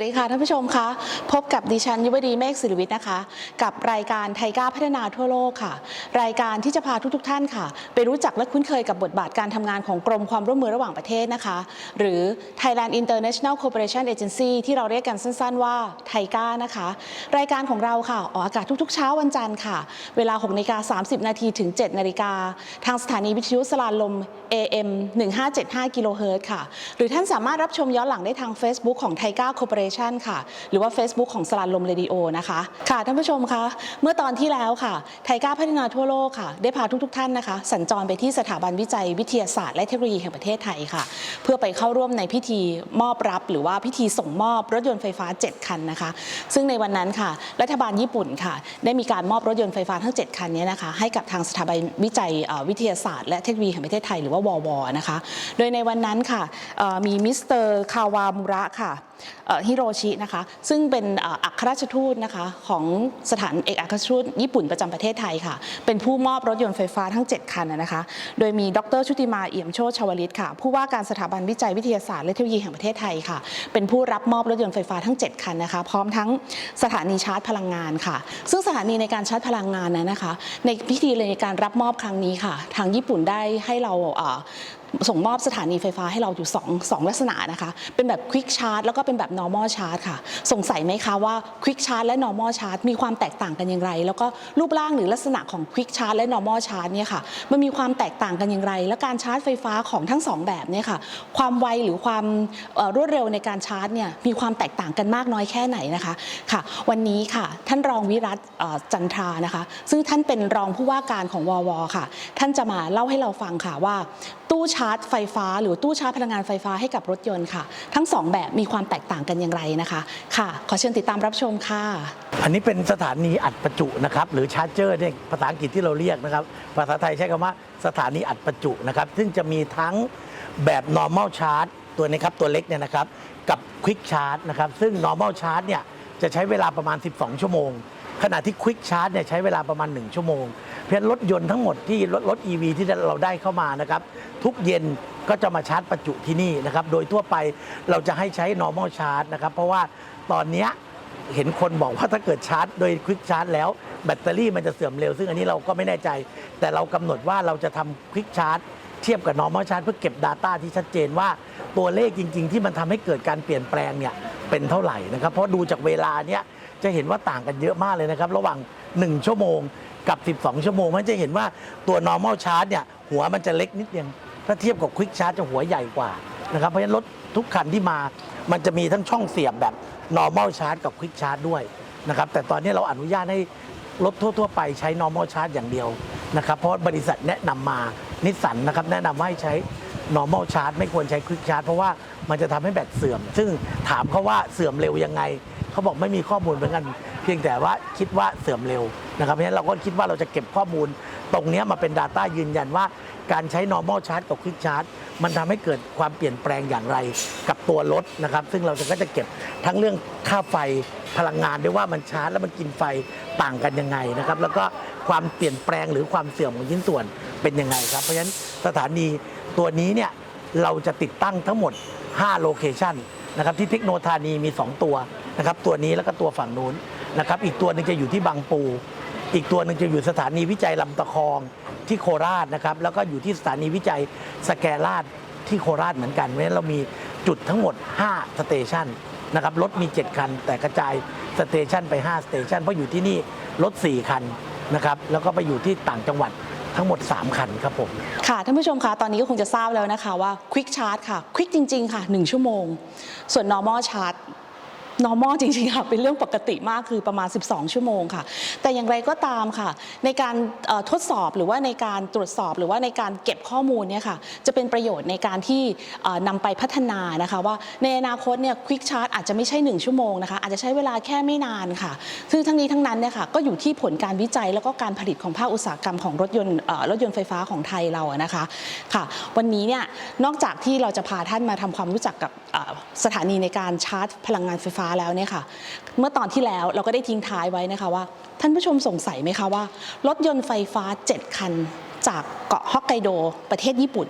สวัสดีค่ะท่านผู้ชมคะพบกับดิฉันยุวดีเมฆศิริวิทย์นะคะ กับรายการไทยก้าพัฒนาทั่วโลกค่ะ รายการที่จะพาทุกๆทท่านค่ะ ไปรู้จักและคุ้นเคยกับบทบาทการทำงานของกรมความร่วมมือระหว่างประเทศนะคะ หรือ Thailand International Cooperation Agency ที่เราเรียกกันสั้นๆว่าไทยก้านะคะ รายการของเราค่ะออกอากาศทุกๆ เช้าวันจันทร์ค่ะ เวลา6นาฬิกา30 นาทีถึง 7นาฬิกาทางสถานีวิทยุสลานลม AM 1575กิโลเฮิรตซ์ค่ะ หรือท่านสามารถรับชมย้อนหลังได้ทาง Facebook ของไทก้าคอร์ปอเรชันค่ะ หรือว่า Facebook ของสลานลมเรดิโอนะคะ ค่ะท่านผู้ชมคะเมื่อตอนที่แล้วค่ะ ไทก้าพัฒนาทั่วโลกค่ะ ได้พาทุกๆท่านนะคะ สัญจรไปที่สถาบันวิจัยวิทยาศาสตร์และเทคโนโลยีแห่งประเทศไทยค่ะ เพื่อไปเข้าร่วมในพิธีมอบรับ หรือว่าพิธีส่งมอบรถยนต์ไฟฟ้า 7 คันนะคะ ซึ่งในวันนั้นค่ะ รัฐบาลญี่ปุ่นค่ะ ได้มีการมอบรถยนต์ไฟฟ้าทั้ง 7 คันนี้นะคะ ให้กับทางสถาบันวิจัยวิทยาศาสตร์และเทคโนโลยีแห่งประเทศไทยหรือว่าววนะคะ โดยในวันนั้นค่ะมีมิสเตอร์คาวามุระค่ะ ฮิโรชินะคะซึ่งเป็นอัครราชทูตนะคะของสถานเอกอัครราชทูตญี่ปุ่นประจำประเทศไทยค่ะ เป็นผู้มอบรถยนต์ไฟฟ้าทั้ง 7 คันนะคะ โดยมีดรชุติมาเอี่ยมโชติชวลิตค่ะ ผู้ว่าการสถาบันวิจัยวิทยาศาสตร์และเทคโนโลยีแห่งประเทศไทยค่ะ เป็นผู้รับมอบรถยนต์ไฟฟ้าทั้ง 7 คันนะคะ พร้อมทั้งสถานีชาร์จพลังงานค่ะ ซึ่งสถานีในการชาร์จพลังงานนั้นนะคะ ในพิธีในการรับมอบครั้งนี้ค่ะ ทางญี่ปุ่นได้ให้เรา ส่งมอบสถานีไฟฟ้าให้เราอยู่2งลักษณะนะคะ เป็นแบบ Quick Charge แล้วก็เป็นแบบ Normal Charge ค่ะ สงสัยไหมคะว่า Quick Charge และ Normal Charge มีความแตกต่างกันอย่างไร แล้วก็รูปร่างหรือลักษณะของ Quick Charge และ Normal Charge เนี่ยค่ะ มันมีความแตกต่างกันอย่างไร และการชาร์จไฟฟ้าของทั้งสองแบบเนี่ยค่ะ ความไวหรือความรวดเร็วในการชาร์จเนี่ย มีความแตกต่างกันมากน้อยแค่ไหนนะคะค่ะ วันนี้ค่ะ ท่านรองวิรัตจันทรานะคะ ซึ่งท่านเป็นรองผู้ว่าการของวอวค่ะ ท่านจะมาเล่าให้เราฟังค่ะว่าตู้ชาร์จไฟฟ้า หรือตู้ชาร์จพลังงานไฟฟ้าให้กับรถยนต์ค่ะ ทั้งสองแบบมีความแตกต่างกันอย่างไรนะคะค่ะ ขอเชิญติดตามรับชมค่ะ อันนี้เป็นสถานีอัดประจุนะครับหรือชาร์จเจอร์เนี่ยภาษาอังกฤษที่เราเรียกนะครับ ภาษาไทยใช้คำว่าสถานีอัดประจุนะครับ ซึ่งจะมีทั้งแบบ normal charge ตัวนี้ครับตัวเล็กเนี่ยนะครับกับ quick charge นะครับซึ่ง normal charge เนี่ยจะใช้เวลาประมาณ 12 ชั่วโมง ขณะที่ quick charge เนี่ยใช้เวลาประมาณ 1 ชั่วโมง เพราะฉะนั้นรถยนต์ทั้งหมดที่รถรถ EV ที่เราได้เข้ามานะครับทุกเย็นก็จะมาชาร์จประจุที่นี่นะครับโดยทั่วไปเราจะให้ใช้ normal charge นะครับเพราะว่าตอนเนี้ยเห็นคนบอกว่าถ้าเกิดชาร์จโดยควิกชาร์จแล้วแบตเตอรี่มันจะเสื่อมเร็ว ซึ่งอันนี้เราก็ไม่แน่ใจ แต่เรากำหนดว่าเราจะทำควิกชาร์จเทียบกับ normal charge เพื่อเก็บ Data ที่ชัดเจนว่าตัวเลขจริง ๆ ที่มันทำให้เกิดการเปลี่ยนแปลงเนี่ยเป็นเท่าไหร่นะครับเพราะดูจากเวลาเนี่ย จะเห็นว่าต่างกันเยอะมากเลยนะครับ ระหว่าง 1 ชั่วโมงกับ 12 ชั่วโมง มันจะเห็นว่าตัว normal charge เนี่ยหัวมันจะเล็กนิดเดียวถ้าเทียบกับ quick charge จะหัวใหญ่กว่านะครับเพราะฉะนั้นรถทุกคันที่มา มันจะมีทั้งช่องเสียบแบบ normal charge กับ quick charge ด้วยนะครับแต่ตอนนี้เราอนุญาตให้รถทั่ว ๆ ไปใช้ normal charge อย่างเดียวนะครับเพราะบริษัทแนะนำมานิสสันนะครับแนะนำว่าให้ใช้ normal charge ไม่ควรใช้ quick charge เพราะว่ามันจะทำให้แบตเสื่อม ซึ่งถามเขาว่าเสื่อมเร็วยังไง เขาบอกไม่มีข้อมูลเหมือนกัน เพียงแต่ว่าคิดว่าเสื่อมเร็วนะครับ เพราะฉะนั้นเราก็คิดว่าเราจะเก็บข้อมูล ตรงเนี้ยมาเป็น Data ยืนยันว่าการใช้ normal charge กับ quick charge มันทำให้เกิดความเปลี่ยนแปลงอย่างไรกับตัวรถนะครับ ซึ่งเราจะก็จะเก็บทั้งเรื่องค่าไฟพลังงานด้วยว่ามันชาร์จแล้วมันกินไฟต่างกันยังไงนะครับ แล้วก็ความเปลี่ยนแปลงหรือความเสื่อมของชิ้นส่วน เป็นยังไงครับ เพราะฉะนั้นสถานีตัวนี้เนี่ยเราจะติดตั้งทั้งหมด 5 โลเคชันนะครับที่เทคโนธานีมี 2 ตัวนะครับตัวนี้แล้วก็ตัวฝั่งนู้นนะครับอีกตัวหนึงจะอยู่ที่บางปู อีกตัวหนึ่งจะอยู่สถานีวิจัยลำตะคองที่โคราชนะครับแล้วก็อยู่ที่สถานีวิจัยสแกราชที่โคราชเหมือนกันเพราะฉะนั้นเรามีจุดทั้งหมด 5 สเตชันนะครับรถมี 7 คัน แต่กระจายสเตชันไป 5 สเตชันเพราะอยู่ที่นี่รถ 4 คันนะครับแล้วก็ไปอยู่ที่ต่างจังหวัด ทั้งหมด 3 คันครับผม ค่ะ ท่านผู้ชมคะตอนนี้ก็คงจะทราบแล้วนะคะว่าควิกชาร์จค่ะควิกจริง ๆ ค่ะ 1 ชั่วโมง ส่วน Normal Charge normal จริงๆค่ะเป็นเรื่องปกติมากคือประมาณ 12 ชั่วโมงค่ะ แต่อย่างไรก็ตามค่ะ ในการทดสอบหรือว่าในการตรวจสอบหรือว่าในการเก็บข้อมูลเนี่ยค่ะจะเป็นประโยชน์ในการที่เอ่อนำไปพัฒนานะคะว่าในอนาคตเนี่ยควิกชาร์จอาจจะไม่ใช่ 1 ชั่วโมงนะคะอาจจะใช้เวลาแค่ไม่นานค่ะ ซึ่งทั้งนี้ทั้งนั้นเนี่ยค่ะก็อยู่ที่ผลการวิจัยแล้วก็การผลิตของภาคอุตสาหกรรมของรถยนต์รถยนต์ไฟฟ้าของไทยเราอะนะคะค่ะ วันนี้เนี่ยนอกจากที่เราจะพาท่านมาทำความรู้จักกับสถานีในการชาร์จพลังงานไฟฟ้าแล้วเนี่ยค่ะ เมื่อตอนที่แล้วเราก็ได้ทิ้งท้ายไว้นะคะว่า ท่านผู้ชมสงสัยไหมคะว่า รถยนต์ไฟฟ้า 7 คันจากเกาะฮอกไกโดประเทศญี่ปุ่น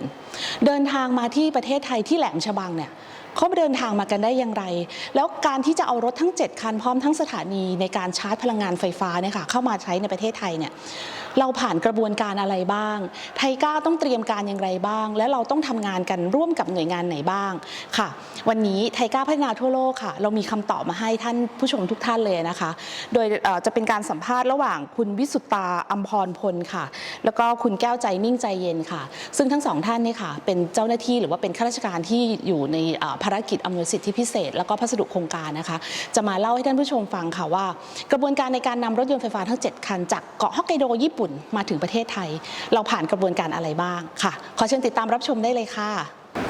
เดินทางมาที่ประเทศไทยที่แหลมฉบังเนี่ย เขาเดินทางมากันได้อย่างไร แล้วการที่จะเอารถทั้ง 7 คันพร้อมทั้งสถานีในการชาร์จพลังงานไฟฟ้าเนี่ยค่ะเข้ามาใช้ในประเทศไทยเนี่ยเราผ่านกระบวนการอะไรบ้าง ไทก้าต้องเตรียมการอย่างไรบ้าง และเราต้องทำงานกันร่วมกับหน่วยงานไหนบ้างค่ะ วันนี้ไทก้าพัฒนาทั่วโลกค่ะ เรามีคำตอบมาให้ท่านผู้ชมทุกท่านเลยนะคะ โดยจะเป็นการสัมภาษณ์ระหว่างคุณวิสุตตาอัมพรพลค่ะ แล้วก็คุณแก้วใจนิ่งใจเย็นค่ะ ซึ่งทั้งสองท่านเนี่ยค่ะ เป็นเจ้าหน้าที่หรือว่าเป็นข้าราชการที่อยู่ในภารกิจอำนวยสิทธิพิเศษ แล้วก็พัสดุโครงการนะคะ จะมาเล่าให้ท่านผู้ชมฟังค่ะว่า กระบวนการในการนำรถยนต์ไฟฟ้าทั้ง 7 คัน จากเกาะฮอกไกโดญี่ปุ่นมาถึงประเทศไทย เราผ่านกระบวนการอะไรบ้างค่ะ ขอเชิญติดตามรับชมได้เลยค่ะ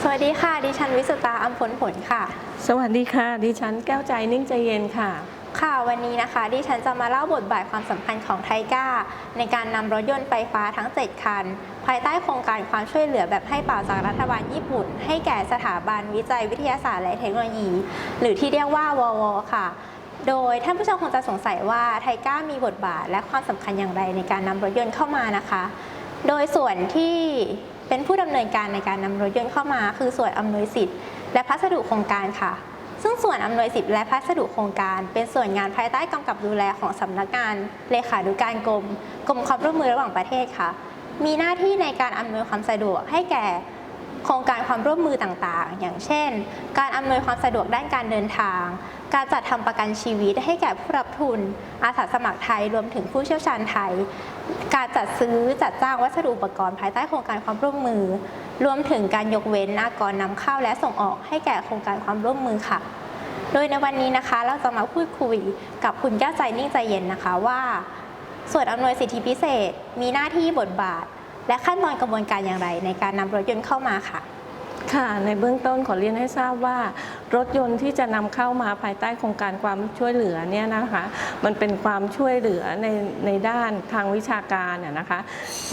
สวัสดีค่ะ ดิฉันวิสุตาอัมพลผลค่ะ สวัสดีค่ะ ดิฉันแก้วใจนิ่งใจเย็นค่ะ ค่ะวันนี้นะคะดิฉันจะมาเล่าบทบาทความสำคัญของไทก้า ในการนำรถยนต์ไฟฟ้าทั้ง 7 คัน ภายใต้โครงการความช่วยเหลือแบบให้เปล่าจากรัฐบาลญี่ปุ่น ให้แก่สถาบันวิจัยวิทยาศาสตร์และเทคโนโลยี หรือที่เรียกว่าววค่ะ โดยท่านผู้ชมคงจะสงสัยว่าไทก้ามีบทบาทและความสำคัญอย่างไรในการนำรถยนต์เข้ามานะคะ โดยส่วนที่เป็นผู้ดำเนินการในการนำรถยนต์เข้ามา คือส่วนอำนวยสิทธิ์และพัสดุโครงการค่ะ ซึ่งส่วนอำนวยสิทธิ์และพัสดุโครงการ เป็นส่วนงานภายใต้กำกับดูแลของสำนักงานเลขาธิการกรมกรมความร่วมมือระหว่างประเทศค่ะ มีหน้าที่ในการอำนวยความสะดวกให้แก่ โครงการความร่วมมือต่างๆ อย่างเช่น การอำนวยความสะดวกด้านการเดินทาง การจัดทำประกันชีวิตให้แก่ผู้รับทุน อาสาสมัครไทยรวมถึงผู้เชี่ยวชาญไทย การจัดซื้อจัดจ้างวัสดุอุปกรณ์ภายใต้โครงการความร่วมมือ รวมถึงการยกเว้นอากรนำเข้าและส่งออกให้แก่โครงการความร่วมมือค่ะ โดยในวันนี้นะคะเราจะมาพูดคุยกับคุณแก้วใจนิ่งใจเย็นนะคะว่าส่วนอำนวยสิทธิพิเศษ มีหน้าที่บทบาท และขั้นตอนกระบวนการอย่างไร ในการนำรถยนต์เข้ามาค่ะ ค่ะ ในเบื้องต้นขอเรียนให้ทราบว่า รถยนต์ที่จะนำเข้ามาภายใต้โครงการความช่วยเหลือเนี่ยนะคะ มันเป็นความช่วยเหลือในในด้านทางวิชาการน่ะนะคะ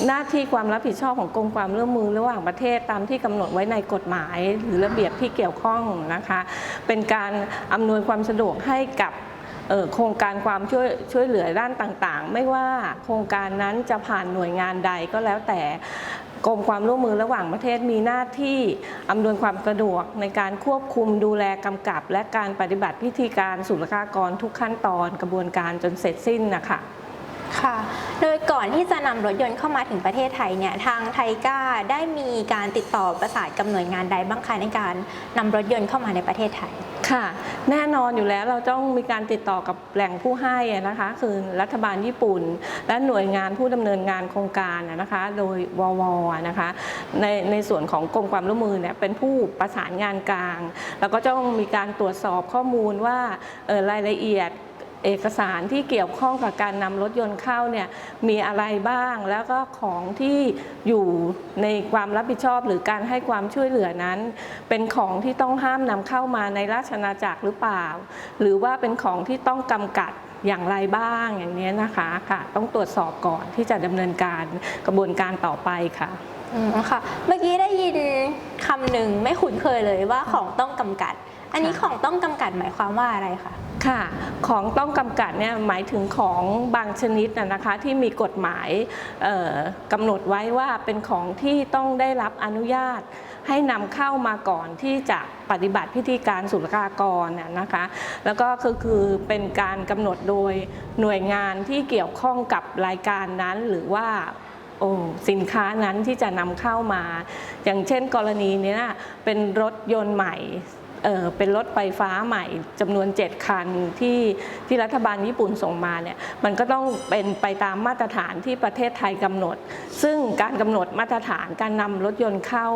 หน้าที่ความรับผิดชอบของกรมความร่วมมือระหว่างประเทศตามที่กำหนดไว้ในกฎหมาย หรือระเบียบที่เกี่ยวข้องนะคะ เป็นการอำนวยความสะดวกให้กับ โครงการความช่วยช่วยเหลือด้านต่างๆ ไม่ว่าโครงการนั้นจะผ่านหน่วยงานใดก็แล้วแต่กรมความร่วมมือระหว่างประเทศมีหน้าที่อำนวยความสะดวกในการควบคุมดูแลกำกับ และการปฏิบัติพิธีการศุลกากรทุกขั้นตอนกระบวนการจนเสร็จสิ้นนะคะ ค่ะ โดยก่อนที่จะนำรถยนต์เข้ามาถึงประเทศไทยเนี่ยทางไทก้าได้มีการติดต่อประสานกับหน่วยงานใดบ้างคะในการนำรถยนต์เข้ามาในประเทศไทย ค่ะ แน่นอนอยู่แล้วเราต้องมีการติดต่อกับแหล่งผู้ให้นะคะ คือรัฐบาลญี่ปุ่น และหน่วยงานผู้ดำเนินงานโครงการนะคะ โดยววอะนะคะในในส่วนของกรมความร่วมมือเนี่ยเป็นผู้ประสานงานกลาง แล้วก็ต้องมีการตรวจสอบข้อมูลว่าออรายละเอียด เอกสารที่เกี่ยวข้องกับการนำรถยนต์เข้าเนี่ยมีอะไรบ้างแล้วก็ของที่อยู่ในความรับผิดชอบหรือการให้ความช่วยเหลือนั้น เป็นของที่ต้องห้ามนำเข้ามาในราชอาณาจักรหรือเปล่า หรือว่าเป็นของที่ต้องกำกัดอย่างไรบ้างอย่างนี้นะคะค่ะ ต้องตรวจสอบก่อนที่จะดำเนินการกระบวนการต่อไปค่ะอืมค่ะ เมื่อกี้ได้ยินคำหนึ่งไม่คุ้นเคยเลยว่าของต้องกำกัด อันนี้ค่ะของต้องกำกัดหมายความว่าอะไรคะค่ะ ของต้องกำกัดเนี่ยหมายถึงของบางชนิดนะนะคะที่มีกฎหมายเอ่อกำหนดไว้ว่าเป็นของที่ต้องได้รับอนุญาต ให้นำเข้ามาก่อนที่จะปฏิบัติพิธีการศุลกากรน่ะนะคะ แล้วก็คือคือเป็นการกำหนดโดยหน่วยงานที่เกี่ยวข้องกับรายการนั้นหรือว่าโอ้สินค้านั้นที่จะนำเข้ามา อย่างเช่นกรณีเนี้ยเป็นรถยนต์ใหม่ เเป็นรถไฟฟ้าใหม่จำนวน 7 คันที่ที่รัฐบาลญี่ปุ่นส่งมาเนี่ยมันก็ต้องเป็นไปตามมาตรฐานที่ประเทศไทยกำหนด ซึ่งการกำหนดมาตรฐานการนำรถยนต์เข้า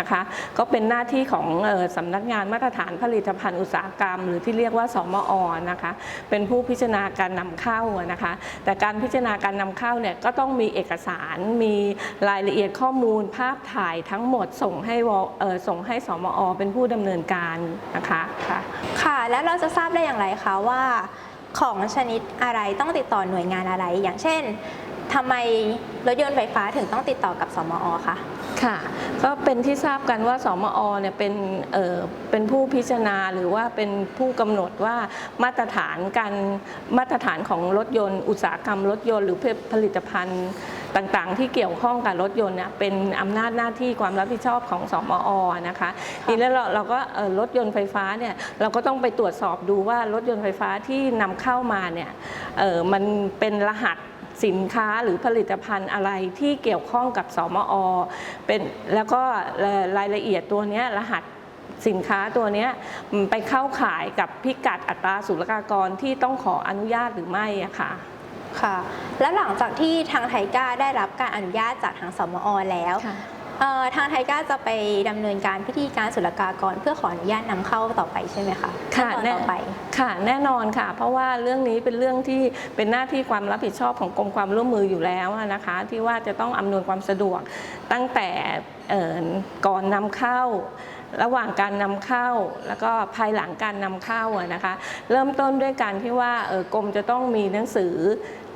นะคะก็เป็นหน้าที่ของออสำนักงานมาตรฐานผลิตภัณฑ์อุตสาหกรรม หรือที่เรียกว่าสมอนะคะเป็นผู้พิจารณาการนำเข้านะคะแต่การพิจารณาการนำเข้าเนี่ยก็ต้องมีเอกสารมีรายละเอียดข้อมูล ภาพถ่ายทั้งหมดส่งให้ออส่งให้สมอเป็นผู้ดำเนินการนะคะค่ะค่ะแล้วเราจะทราบได้อย่างไรคะว่า ของชนิดอะไรต้องติดต่อหน่วยงานอะไร อย่างเช่น ทำไมรถยนต์ไฟฟ้าถึงต้องติดต่อกับสมอคะค่ะก็เป็นที่ทราบกันว่าสมอเนี่ยเป็นเอ่อเป็นผู้พิจารณาหรือว่าเป็นผู้กำหนดว่ามาตรฐานการมาตรฐานของรถยนต์อุตสาหกรรมรถยนต์หรือผลิตภัณฑ์ต่างๆ ที่เกี่ยวข้องกับรถยนต์เนี่ยเป็นอำนาจหน้าที่ความรับผิดชอบของสมอนะคะทีนี้เราเราก็เอ่อรถยนต์ไฟฟ้าเนี่ยเราก็ต้องไปตรวจสอบดูว่ารถยนต์ไฟฟ้าที่นำเข้ามาเนี่ยเอ่อมันเป็นรหัส สินค้าหรือผลิตภัณฑ์อะไรที่เกี่ยวข้องกับสมอเป็นแล้วก็รายละเอียดตัวเนี้ยรหัสสินค้าตัวเนี้ยมันไปเข้าขายกับพิกัดอัตราศุลกากรที่ต้องขออนุญาตหรือไม่อะค่ะค่ะ แล้วหลังจากที่ทางไทก้าได้รับการอนุญาตจากทางสมอแล้วค่ะเอ่อ ทางไทก้าจะไปดำเนินการพิธีการศุลกากร เพื่อขออนุญาตนำเข้าต่อไปใช่ไหมคะขั้นค่ะตอนแน่ต่อไปค่ะแน่นอนค่ะ เพราะว่าเรื่องนี้เป็นเรื่องที่เป็นหน้าที่ความรับผิดชอบของกรมความร่วมมืออยู่แล้วอะนะคะ ที่ว่าจะต้องอำนวยความสะดวกตั้งแต่เอ่อก่อนนำเข้า ระหว่างการนำเข้า แล้วก็ภายหลังการนำเข้านะคะ เริ่มต้นด้วยการที่ว่าเออกรมจะต้องมีหนังสือ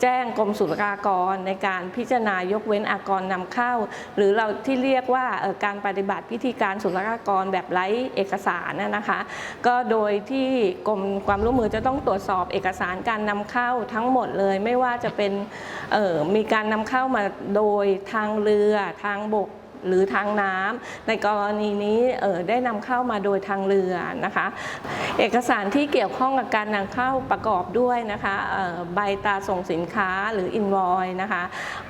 แจ้งกรมศุลกากรในการพิจารณายกเว้นอากรนำเข้า หรือเราที่เรียกว่าออการปฏิบัติพิธีการศุลกากรแบบไร้เอกสารนะคะ ก็โดยที่กรมความร่วมมือจะต้องตรวจสอบเอกสารการนำเข้าทั้งหมดเลย ไม่ว่าจะเป็นออมีการนำเข้ามาโดยทางเรือทางบก หรือทางน้ำในกรณีนี้เออได้นำเข้ามาโดยทางเรือนะคะ เอกสารที่เกี่ยวข้องกับการนำเข้าประกอบด้วยนะคะใบตาส่งสินค้าหรือ invoice นะคะ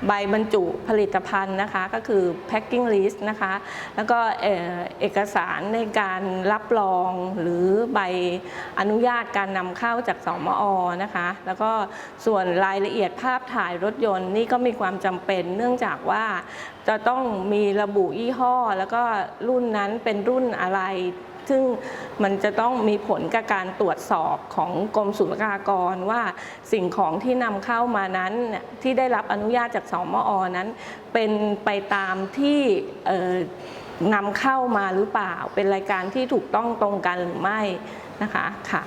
ใบบรรจุผลิตภัณฑ์นะคะก็คือ packing list นะคะแล้วก็เอ่อเอกสารในการรับรองหรือใบอนุญาตการนำเข้าจากสมอนะคะแล้วก็ส่วนรายละเอียดภาพถ่ายรถยนต์นี่ก็มีความจำเป็นเนื่องจากว่าจะต้องมีระบุยี่ห้อ แล้วก็รุ่นนั้นเป็นรุ่นอะไร ซึ่งมันจะต้องมีผลกับการตรวจสอบของกรมศุลกากรว่าสิ่งของที่นำเข้ามานั้นที่ได้รับอนุญาตจากสมอนั้น เป็นไปตามที่นำเข้ามาหรือเปล่า เป็นรายการที่ถูกต้องตรงกันหรือไม่นะคะค่ะ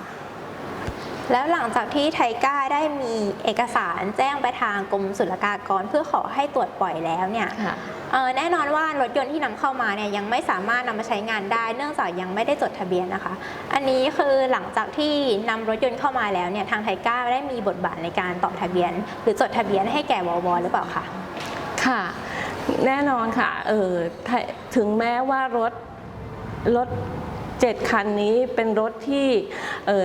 แล้วหลังจากที่ไทก้าได้มีเอกสารแจ้งไปทางกรมศุลกากร เพื่อขอให้ตรวจปล่อยแล้วเนี่ยค่ะเอ่อแน่นอนว่ารถยนต์ที่นำเข้ามาเนี่ยยังไม่สามารถนำมาใช้งานได้ เนื่องจากยังไม่ได้จดทะเบียนนะคะ อันนี้คือหลังจากที่นำรถยนต์เข้ามาแล้วเนี่ยทางไทก้าได้มีบทบาทในการต่อทะเบียน หรือจดทะเบียนให้แก่ววหรือเปล่าคะค่ะ แน่นอนค่ะเออถ้าถึงแม้ว่ารถรถ เจ็ดคันนี้เป็นรถที่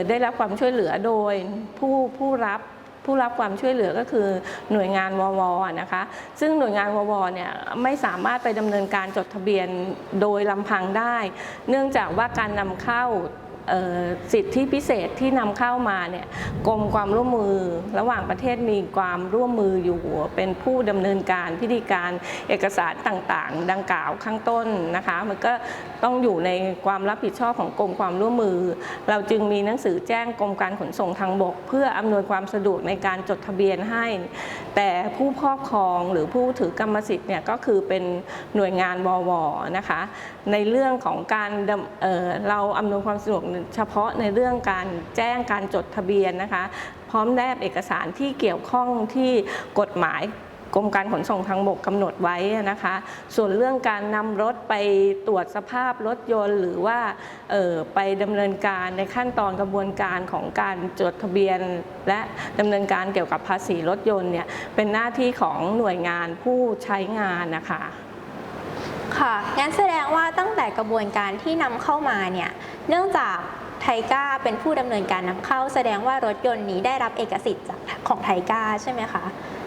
ได้รับความช่วยเหลือโดยผู้ผู้รับผู้รับความช่วยเหลือก็คือหน่วยงานววนะคะ ซึ่งหน่วยงานววเนี่ยไม่สามารถไปดำเนินการจดทะเบียนโดยลำพังได้ เนื่องจากว่าการนำเข้า สิทธิพิเศษที่นำเข้ามาเนี่ยกรมความร่วมมือ ระหว่างประเทศมีความร่วมมืออยู่เป็นผู้ดำเนินการพิธีการเอกสารต่างๆ ดังกล่าวข้างต้นนะคะมันก็ต้องอยู่ในความรับผิดชอบของกรมความร่วมมือ เราจึงมีหนังสือแจ้งกรมการขนส่งทางบก เพื่ออำนวยความสะดวกในการจดทะเบียนให้ แต่ผู้ครอบครองหรือผู้ถือกรรมสิทธิ์เนี่ยก็คือเป็นหน่วยงานววนะคะ ในเรื่องของการเเราอำนวยความสะดวกเฉพาะในเรื่องการแจ้งการจดทะเบียนนะคะ พร้อมแนบเอกสารที่เกี่ยวข้องที่กฎหมายกรมการขนส่งทางบกกำหนดไว้นะคะ ส่วนเรื่องการนำรถไปตรวจสภาพรถยนต์ หรือว่าออไปดำเนินการในขั้นตอนกระบวนการของการจดทะเบียน และดำเนินการเกี่ยวกับภาษีรถยนต์เนี่ยเป็นหน้าที่ของหน่วยงานผู้ใช้งานนะคะ ค่ะ งั้นแสดงว่าตั้งแต่กระบวนการที่นำเข้ามาเนี่ย เนื่องจากไทก้าเป็นผู้ดำเนินการนำเข้า แสดงว่ารถยนต์นี้ได้รับเอกสิทธิ์จากของไทก้าใช่ไหมคะ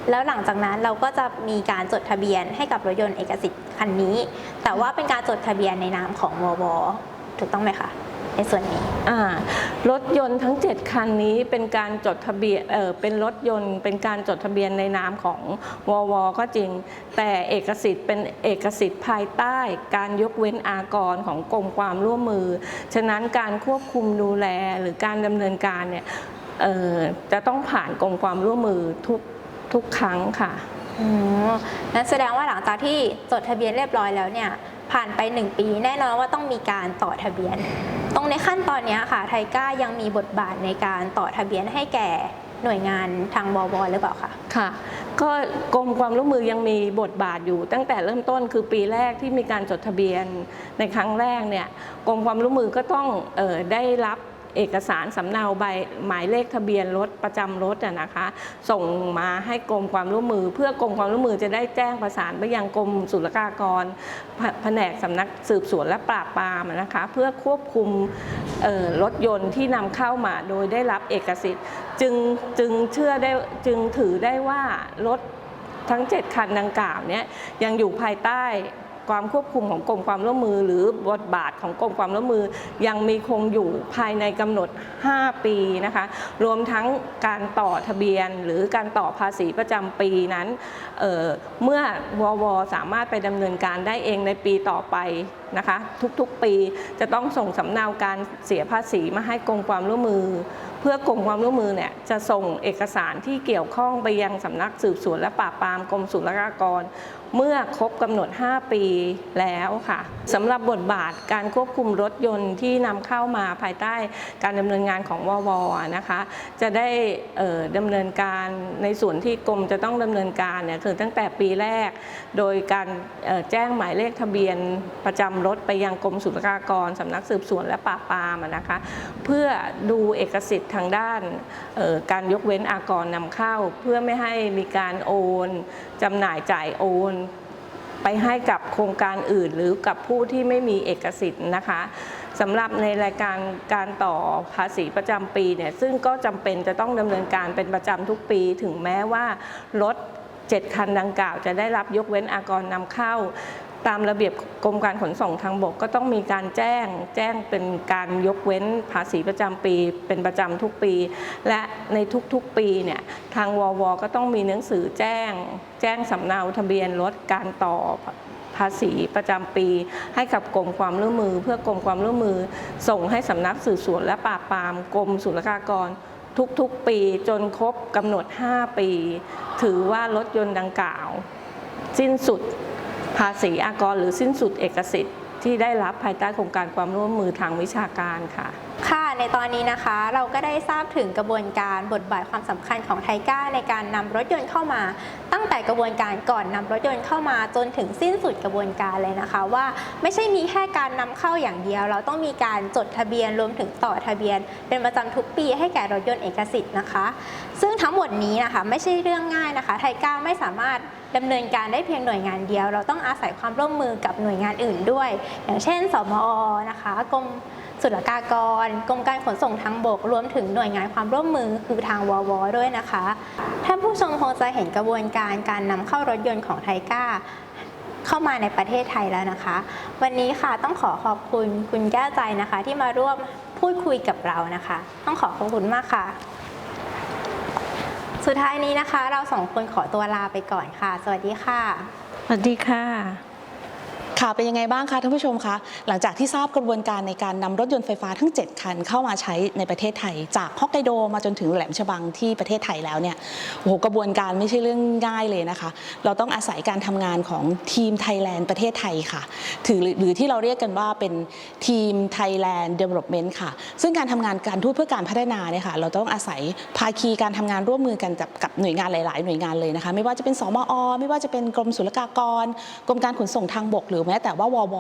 แล้วหลังจากนั้นเราก็จะมีการจดทะเบียนให้กับรถยนต์เอกสิทธิ์คันนี้ แต่ว่าเป็นการจดทะเบียนในนามของววถูกต้องไหมคะ ในส่วนนี้ อ่ารถยนต์ทั้ง 7 คันนี้เป็นการจดทะเบียนเออเป็นรถยนต์ เป็นการจดทะเบียนในนามของววก็จริง แต่เอกสิทธิ์เป็นเอกสิทธิ์ภายใต้การยกเว้นอากรของกรมความร่วมมือ ฉะนั้นการควบคุมดูแลหรือการดำเนินการเนี่ยเอ่อจะต้องผ่านกรมความร่วมมือทุกทุกครั้งค่ะอืมนั้นแสดงว่าหลังจากที่จดทะเบียนเรียบร้อยแล้วเนี่ยผ่านไป 1 ปีแน่นอนว่าต้องมีการต่อทะเบียน ตรงในขั้นตอนนี้ค่ะไทก้ายังมีบทบาทในการต่อทะเบียนให้แก่หน่วยงานทางบวหรือเปล่าคะค่ะ ก็กรมความร่วมมือยังมีบทบาทอยู่ ตั้งแต่เริ่มต้นคือปีแรกที่มีการจดทะเบียนในครั้งแรกเนี่ยกรมความร่วมมือก็ต้องออได้รับ เอกสารสำเนาใบหมายเลขทะเบียนรถประจำรถนะคะ ส่งมาให้กรมความร่วมมือ เพื่อกรมความร่วมมือจะได้แจ้งประสานไปยังกรมศุลกากรแผนกสำนักสืบสวนและปราบปรามนะคะ เพื่อควบคุมรถยนต์ที่นำเข้ามาโดยได้รับเอกสิทธิ์ จึงจึงเชื่อได้จึงถือได้ว่ารถทั้ง 7 คันดังกล่าวเนี้ยยังอยู่ภายใต้ ความควบคุมของกรมความร่วมมือ หรือบทบาทของกรมความร่วมมือ ยังมีคงอยู่ภายในกำหนด 5 ปีนะคะรวมทั้งการต่อทะเบียน หรือการต่อภาษีประจำปีนั้นเเมื่อววสามารถไปดำเนินการได้เองในปีต่อไปนะคะทุกๆปีจะต้องส่งสำเนาการเสียภาษีมาให้กรมความร่วมมือ เพื่อกรมความร่วมมือเนี่ยจะส่งเอกสารที่เกี่ยวข้องไปยังสำนักสืบสวนและปราบปรามกรมศุลกากร เมื่อครบกำหนด 5 ปีแล้วค่ะสำหรับบทบาทการควบคุมรถยนต์ที่นำเข้ามาภายใต้การดำเนินงานของววนะคะ จะได้เอ่อดำเนินการในส่วนที่กรมจะต้องดำเนินการเนี่ยคือตั้งแต่ปีแรก โดยการแจ้งหมายเลขทะเบียนประจำรถไปยังกรมศุลกากรสำนักสืบสวนและปราบปรามะนะคะ เพื่อดูเอกสิทธิ์ทางด้านการยกเว้นอากรนำเข้า เพื่อไม่ให้มีการโอนจำหน่ายจ่ายโอน ไปให้กับโครงการอื่น หรือกับผู้ที่ไม่มีเอกสิทธิ์นะคะสำหรับในรายการการต่อภาษีประจำปีเนี่ยซึ่งก็จำเป็นจะต้องดำเนินการเป็นประจำทุกปี ถึงแม้ว่ารถ7คันดังกล่าวจะได้รับยกเว้นอากรนำเข้า ตามระเบียบกรมการขนส่งทางบกก็ต้องมีการแจ้ง แจ้งเป็นการยกเว้นภาษีประจำปี เป็นประจำทุกปี และในทุกๆปีเนี่ยทางววก็ต้องมีหนังสือแจ้ง แจ้งสำเนาทะเบียนรถการต่อภาษีประจำปี ให้กับกรมความร่วมมือ เพื่อกรมความร่วมมือ ส่งให้สำนักสืบสวนและปราบปรามกรมศุลกากรทุกๆปีจนครบกำหนด 5 ปี ถือว่ารถยนต์ดังกล่าว สิ้นสุด ภาษีอากรหรือสิ้นสุดเอกสิทธิ์ที่ได้รับภายใต้โครงการความร่วมมือทางวิชาการค่ะ ค่ะในตอนนี้นะคะเราก็ได้ทราบถึงกระบวนการบทบาทความสำคัญของไทก้าในการนำรถยนต์เข้ามา ตั้งแต่กระบวนการก่อนนำรถยนต์เข้ามาจนถึงสิ้นสุดกระบวนการเลยนะคะ ว่าไม่ใช่มีแค่การนำเข้าอย่างเดียว เราต้องมีการจดทะเบียนรวมถึงต่อทะเบียน เป็นประจำทุกปีให้แก่รถยนต์เอกสิทธิ์นะคะ ซึ่งทั้งหมดนี้นะคะไม่ใช่เรื่องง่ายนะคะไทก้าไม่สามารถ ดำเนินการได้เพียงหน่วยงานเดียว เราต้องอาศัยความร่วมมือกับหน่วยงานอื่นด้วย อย่างเช่น สมอนะคะกรมศุลกากร กรมการขนส่งทางบก รวมถึงหน่วยงานความร่วมมือคือทางววด้วยนะคะท่านผู้ชมคงจะเห็นกระบวนการการนำเข้ารถยนต์ของไทก้าเข้ามาในประเทศไทยแล้วนะคะ วันนี้ค่ะต้องขอขอบคุณคุณแก้วใจนะคะ ที่มาร่วมพูดคุยกับเรานะคะ ต้องขอขอบคุณมากค่ะ สุดท้ายนี้นะคะ เราสองคนขอตัวลาไปก่อนค่ะ สวัสดีค่ะ สวัสดีค่ะ ค่ะเป็นยังไงบ้างคะท่านผู้ชมคะหลังจากที่ทราบกระบวนการในการนำรถยนต์ไฟฟ้าทั้ง 7 คันเข้ามาใช้ในประเทศไทย จากฮอกไกโดมาจนถึงแหลมฉบังที่ประเทศไทยแล้วเนี่ยโอ้โหกระบวนการไม่ใช่เรื่องง่ายเลยนะคะ เราต้องอาศัยการทำงานของทีมไทยแลนด์ประเทศไทยค่ะถือหรือที่เราเรียกกันว่าเป็นทีม Thailand Development ค่ะ ซึ่งการทำงานการทูตเพื่อการพัฒนาเนี่ยค่ะเราต้องอาศัยภาคีการทำงานร่วมมือกันกับกับหน่วยงานหลาย ๆ หน่วยงานเลยนะคะ ไม่ว่าจะเป็นสมอ ไม่ว่าจะเป็นกรมศุลกากร กรมการขนส่งทางบกหรือแม้แต่ว่าวว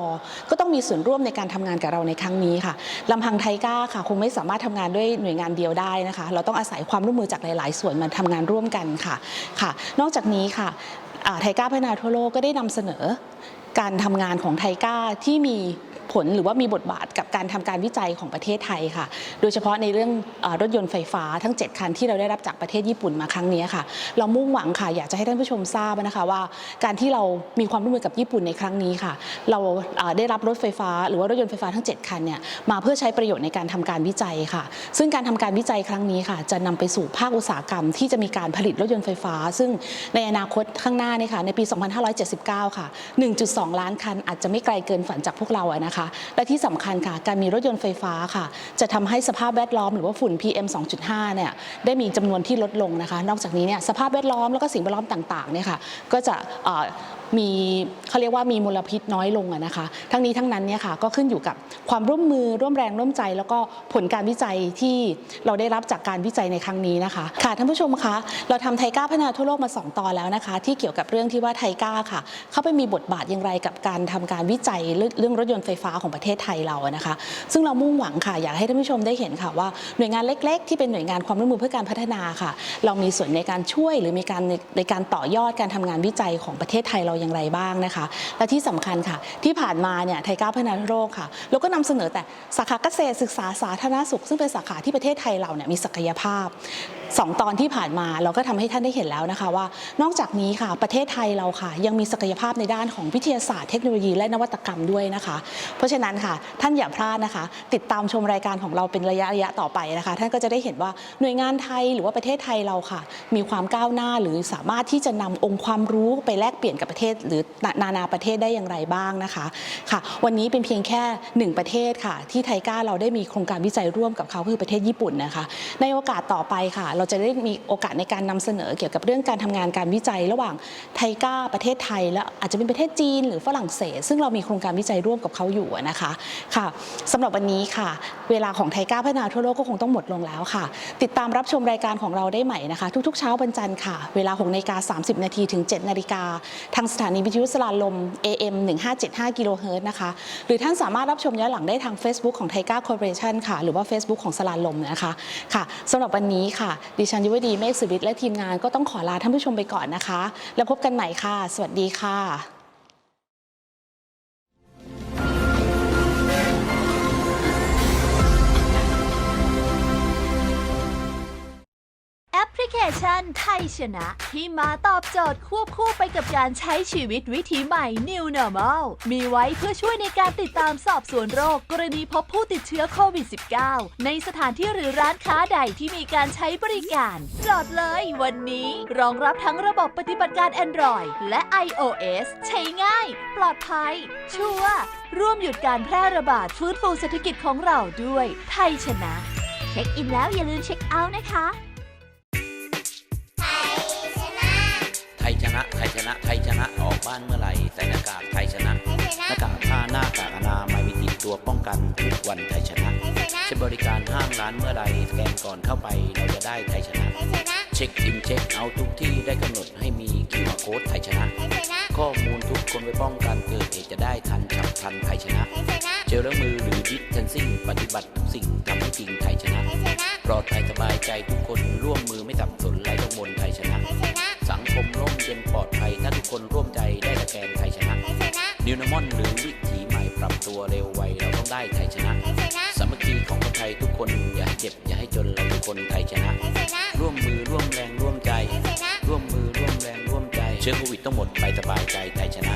ก็ต้องมีส่วนร่วมในการทำงานกับเราในครั้งนี้ค่ะลำพังไทก้าค่ะคงไม่สามารถทำงานด้วยหน่วยงานเดียวได้นะคะ เราต้องอาศัยความร่วมมือจากหลาย ๆ ส่วนมาทำงานร่วมกันค่ะค่ะ นอกจากนี้ค่ะไทก้าพัฒนาทั่วโลกก็ได้นำเสนอการทำงานของไทก้าที่มี ผลหรือว่ามีบทบาทกับการทำการวิจัยของประเทศไทยค่ะ โดยเฉพาะในเรื่องรถยนต์ไฟฟ้าทั้ง 7 คันที่เราได้รับจากประเทศญี่ปุ่นมาครั้งนี้ค่ะ เรามุ่งหวังค่ะอยากจะให้ท่านผู้ชมทราบนะคะว่า การที่เรามีความร่วมมือกับญี่ปุ่นในครั้งนี้ค่ะ เราได้รับรถไฟฟ้า หรือว่ารถยนต์ไฟฟ้าทั้ง 7 คันเนี่ยมาเพื่อใช้ประโยชน์ในการทำการวิจัยค่ะ ซึ่งการทำการวิจัยครั้งนี้ค่ะ จะนำไปสู่ภาคอุตสาหกรรม ที่จะมีการผลิตรถยนต์ไฟฟ้า ซึ่งในอนาคตข้างหน้าเนี่ยค่ะในปี 2579 ค่ะ 1.2 ล้านคันอาจจะไม่ไกลเกินฝันจากพวกเราอะนะคะและที่สำคัญค่ะ การมีรถยนต์ไฟฟ้าค่ะ จะทำให้สภาพแวดล้อมหรือว่าฝุ่น PM 2.5 เนี่ยได้มีจำนวนที่ลดลงนะคะ นอกจากนี้เนี่ยสภาพแวดล้อมแล้วก็สิ่งแวดล้อมต่างๆเนี่ยค่ะก็จะ มีเขาเรียกว่ามีมลพิษน้อยลงอะนะคะ ทั้งนี้ทั้งนั้นเนี่ยค่ะก็ขึ้นอยู่กับความร่วมมือร่วมแรงร่วมใจ แล้วก็ผลการวิจัยที่เราได้รับจากการวิจัยในครั้งนี้นะคะค่ะท่านผู้ชมคะเราทำไทก้าพัฒนาทั่วโลกมา 2 ตอนแล้วนะคะ ที่เกี่ยวกับเรื่องที่ว่าไทก้าค่ะ เข้าไปมีบทบาทอย่างไรกับการทำการวิจัยเรื่องรถยนต์ไฟฟ้าของประเทศไทยเรานะคะ ซึ่งเรามุ่งหวังค่ะอยากให้ท่านผู้ชมได้เห็นค่ะว่าหน่วยงานเล็ก ๆ ที่เป็นหน่วยงานความร่วมมือเพื่อการพัฒนาค่ะ เรามีส่วนในการช่วยหรือมีการในการต่อยอดการทำงานวิจัยของประเทศไทยเราอย่างไรบ้างนะคะ และที่สำคัญค่ะ ที่ผ่านมาเนี่ยไทยก้าวพัฒนาโรคค่ะเราก็นำเสนอแต่สาขาเกษตรศึกษาสาธารณสุข ซึ่งเป็นสาขาที่ประเทศไทยเราเนี่ยมีศักยภาพ สองตอนที่ผ่านมาเราก็ทำให้ท่านได้เห็นแล้วนะคะว่า นอกจากนี้ค่ะประเทศไทยเราค่ะ ยังมีศักยภาพในด้านของวิทยาศาสตร์เทคโนโลยีและนวัตกรรมด้วยนะคะ เพราะฉะนั้นค่ะ ท่านอย่าพลาดนะคะ ติดตามชมรายการของเราเป็นระยะระยะต่อไปนะคะ ท่านก็จะได้เห็นว่าหน่วยงานไทยหรือว่าประเทศไทยเราค่ะ มีความก้าวหน้าหรือสามารถที่จะนำองค์ความรู้ไปแลกเปลี่ยนกับประเทศ หรือนานาประเทศได้อย่างไรบ้างนะคะค่ะ วันนี้เป็นเพียงแค่หนึ่งประเทศค่ะ ที่ไทก้าเราได้มีโครงการวิจัยร่วมกับเขาคือประเทศญี่ปุ่นนะคะ ในโอกาสต่อไปค่ะเราจะได้มีโอกาสในการนำเสนอเกี่ยวกับเรื่องการทำงานการวิจัย ระหว่างไทก้าประเทศไทย และอาจจะเป็นประเทศจีนหรือฝรั่งเศส ซึ่งเรามีโครงการวิจัยร่วมกับเขาอยู่นะคะค่ะสำหรับวันนี้ค่ะ เวลาของไทก้าพัฒนาทั่วโลกก็คงต้องหมดลงแล้วค่ะ ติดตามรับชมรายการของเราได้ใหม่นะคะ ทุกๆ เช้าวันจันทร์ค่ะ เวลา6นาฬิกา30 นาทีถึง 7 นาฬิกา ทางสถานีวิทยุสลาลม AM 1575กิโลเฮิรตซ์นะคะ หรือท่านสามารถรับชมย้อนหลังได้ทาง Facebook ของไทก้าคอร์ปอเรชันค่ะ หรือว่า Facebook ของสลาลมนะคะค่ะสำหรับวันนี้ค่ะดิฉันยุวดีเมฆสุวิทย์และทีมงานก็ต้องขอลาท่านผู้ชมไปก่อนนะคะ แล้วพบกันใหม่ค่ะ สวัสดีค่ะ พลิเคชันไทยชนะ ที่มาตอบโจทย์ควบคู่ไปกับการใช้ชีวิตวิถีใหม่ New Normal มีไว้เพื่อช่วยในการติดตามสอบสวนโรค กรณีพบผู้ติดเชื้อโควิด -19 ในสถานที่หรือร้านค้าใดที่มีการใช้บริการโหลดเลยวันนี้ รองรับทั้งระบบปฏิบัติการ Android และ iOS ใช้ง่าย ปลอดภัย ชัวร์ร่วมหยุดการแพร่ระบาดฟื้นฟูเศรษฐกิจของเราด้วย ไทยชนะ เช็คอินแล้วอย่าลืมเช็คเอาท์นะคะ ทยชนะไทยชนะไทยชนะออกบ้านเมื่อไหร่ใส่หน้ากากไทยชนะหน้ากากผ้าหน้ากากอนามัยมีติดตัวป้องกันทุกวันไทยชนะใช้บริการห้างร้านเมื่อไหร่สแกนก่อนเข้าไปเราจะได้ไทยชนะ เช็คอินเช็คเอาท์ทุกที่ได้กำหนดให้มีคิวอาร์โค้ดไทยชนะ ข้อมูลทุกคนไว้ป้องกันเกิดเหตุจะได้ทันฉับพลันไทยชนะ เจลล้างมือหรือดิสเทนซิ่งปฏิบัติทุกสิ่งทำให้จริงไทยชนะ ปลอดภัยสบายใจทุกคนร่วมมือไม่สับสนไร้กังวลไทยชนะ สังคมร่มเย็นปลอดภัย ถ้าทุกคนร่วมใจได้สแกนไทยชนะนิวนามอนหรือวิถีใหม่ปรับตัวเร็วไวเราต้องได้ไทยชนะสามัคคีของคนไทยทุกคนอย่าให้เจ็บอย่าให้จนเราทุกคนไทยชนะร่วมมือร่วมแรงร่วมใจร่วมมือร่วมแรงร่วมใจ เชื้อโควิดต้องหมดไปสบายใจไทยชนะ